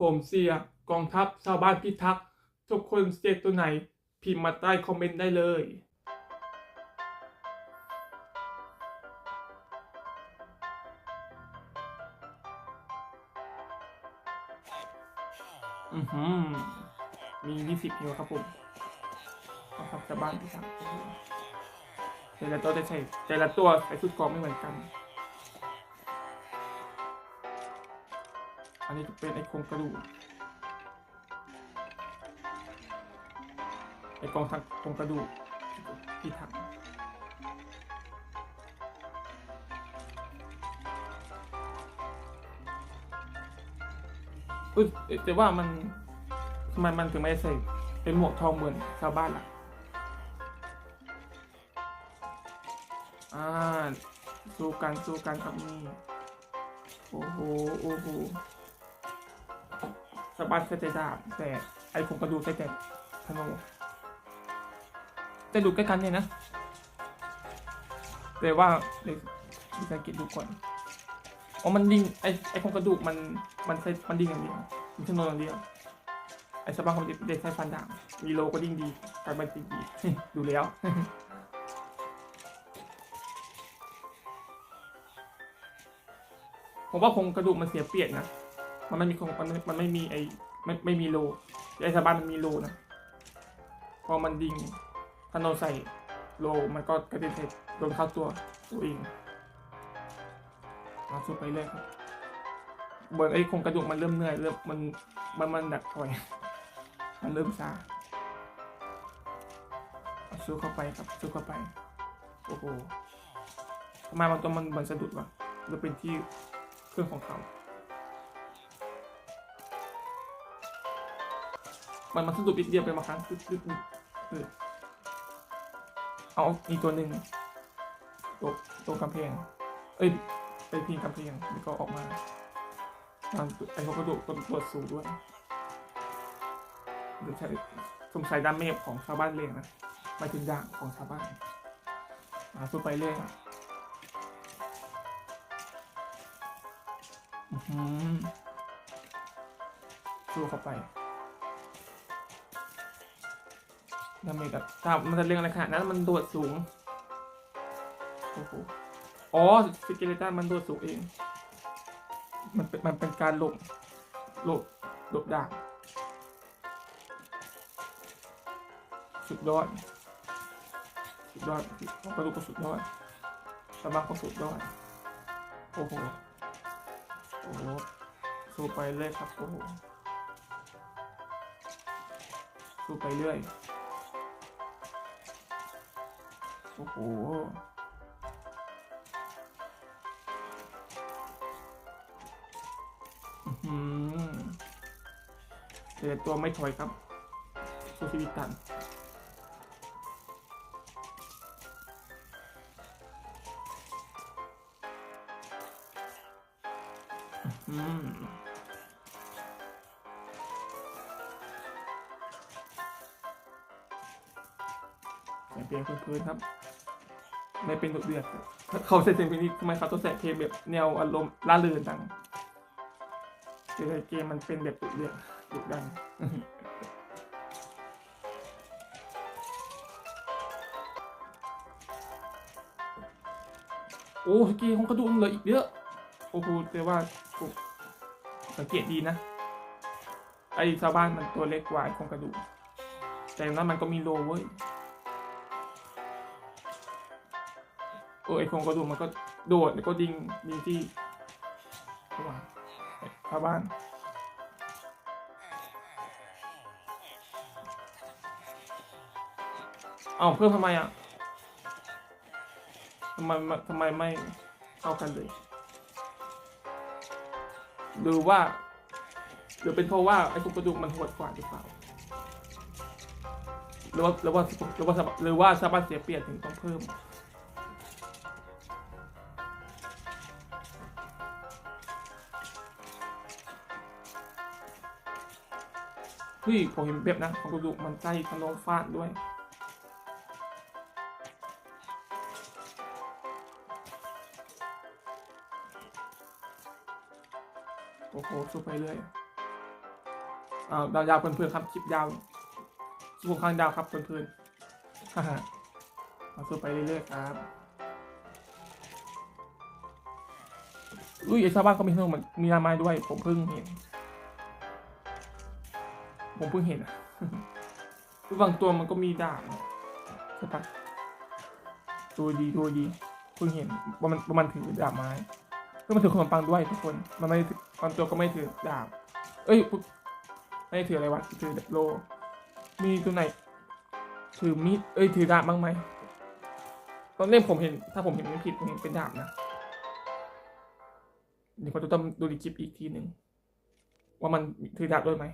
ผมเสียกองทัพชาวบ้านพิทักษ์ทุกคนเสียตัวไหน พิมพ์มาใต้คอมเมนต์ได้เลย อือหือ มียี่สิบฮิวครับผมกองทัพชาวบ้านพิทักษ์แต่ละตัวจะใส่แต่ละตัวใส่ชุดกองไม่เหมือนกัน อันนี้จะเป็นไอ้โครงกระดูกไอ้กองทัพโครงกระดูกที่ถักอุ๊ยแต่ว่ามันทำไมมันถึงไม่ใส่เป็นหมวกทองเหมือนชาวบ้านล่ะ อ่า สู้กันสู้กันครับนี่ โอ้โห โอ้โห สบัดก็จะดาบแต่ไอ้ผมก็ดูใกล้แต่ธนูแต่ดูใกล้กันเนี่ยนะแต่ว่าเดี๋ยวดูสังเกตดูก่อนอ๋อมันดิ่งไอ้ไอ้โครงกระดูกมันมันใช้มันดิ่งอย่างเดียวมันธนูอย่างเดียวไอ้สบัดเขาเด็กใช้ฟันดาบมีโลก็ดิ่งดีการบันติดีดูแล้วผมว่าโครงกระดูกมันเสียเปรียบนะ มันไม่มีคงมันมันไม่มีไอ้ไม่ไม่มีโลไอสะบ้านมันมีโลนะพอมันดิ่งถ้าเราใส่โลมันก็กระเด็นใส่โดนเข้าตัวตัวเองมาสู้ไปเรื่อยครับเหมือนไอ้โครงกระดูกมันเริ่มเหนื่อยเริ่มมันมันมันหนักถอยมันเริ่มซาเอาสู้เข้าไปครับสู้เข้าไปโอ้โหทำไมมันตัวมันมันสะดุดวะหรือเป็นที่เครื่องของเขา มันมันสะดุดนิดเดียวไปบางครั้งตึ๊ดตึ๊ดตึ๊ดเอเอามีตัวหนึ่งตัวตัวกำแพงเอ้ยไปพิงกำแพงแล้วก็ออกมาไอ้พวกกระดูกตัวตัวสูงด้วยเดี๋ยวใช้สงสัยดาเมจของชาวบ้านเลยนะหมายถึงด่างของชาวบ้านมาสู้ไปเรื่อยอื้อหือสู้เข้าไป ดาเมจแบบถ้ามันจะเรื่องอะไรขนาดนั้นมันโดดสูงโอ้โหอ๋อสเกเลตันมันโดดสูงเอง มันเป็นมันเป็นการหลบหลบหลบดาบสุดยอดสุดยอดกระดูกก็สุดยอดสมองก็สุดยอดโอ้โหโอ้โหสู้ไปเรื่อยครับโอ้โหสู้ไปเรื่อย โอ้โหอื้อตัวไม่ถอยครับสู้ชีวิตกันอืมใส่เพลงพื้นครับ ไม่เป็นดุเดือด เขาใส่เพลงนี้ทำไมเขาต้องใส่เพลงแบบแนวอารมณ์ล่าเริงจังคือเกมมันเป็นแบบดุเดือดดุดันโอ้สกีของกระดูกเหลยอีกเยอะ โอ้โหแต่ว่าสังเกตดีนะ ไอ้ชาวบ้านมันตัวเล็กกว่าไอ้โครงกระดูก แต่นั้นมันก็มีโลเว้ย โอ้ไอ้โครงกระดูกมันก็โดดแล้วก็ดิงดีที่ระหว่างชาบ้านเอาเพิ่มทำไมอะทำไมไม่ทำไมไม่เข้ากันเลยหรือว่าหรือเป็นเพราะว่าไอ้พวกกระดูกมันโหดกว่าหรือเปล่าหรือว่าหรือว่าหรือว่าหรือว่าชาวบ้านเสียเปรียบถึงต้องเพิ่ม เฮ้ยผมเห็นแบบนะของกระดูกมันใส่ขนมฟาดด้วยโอ้โหสู้ไปเรื่อยอ่าดาวยาวเพื่อนๆครับคลิปยาวคลิปค่อนข้างยาวครับเพื่อนๆฮ่าฮ่าสู้ไปเรื่อยๆครับอุ้ยไอ้ชาวบ้านก็มีธนูเหมือนมีนาไม้ด้วยผมเพิ่งเห็น ผมเพิ่งเห็นอะคือบางตัวมันก็มีดาบใช่ปะดูดีดูดีเพิ่งเห็นว่ามันว่ามันถือดาบไม้เพิ่งมันถือขนมปังด้วยทุกคน มันไม่ถือบางตัวก็ไม่ถือดาบ เอ้ยไม่ถืออะไรวะถือโล มีตัวไหน ถือมีดเอ้ยถือดาบบ้างไหมตอนเล่มผมเห็น ถ้าผมเห็นไม่ผิดผมเห็นเป็นดาบนะเดี๋ยวผมจะต้องดูในคลิปอีกทีหนึ่งว่ามันถือดาบด้วยไหม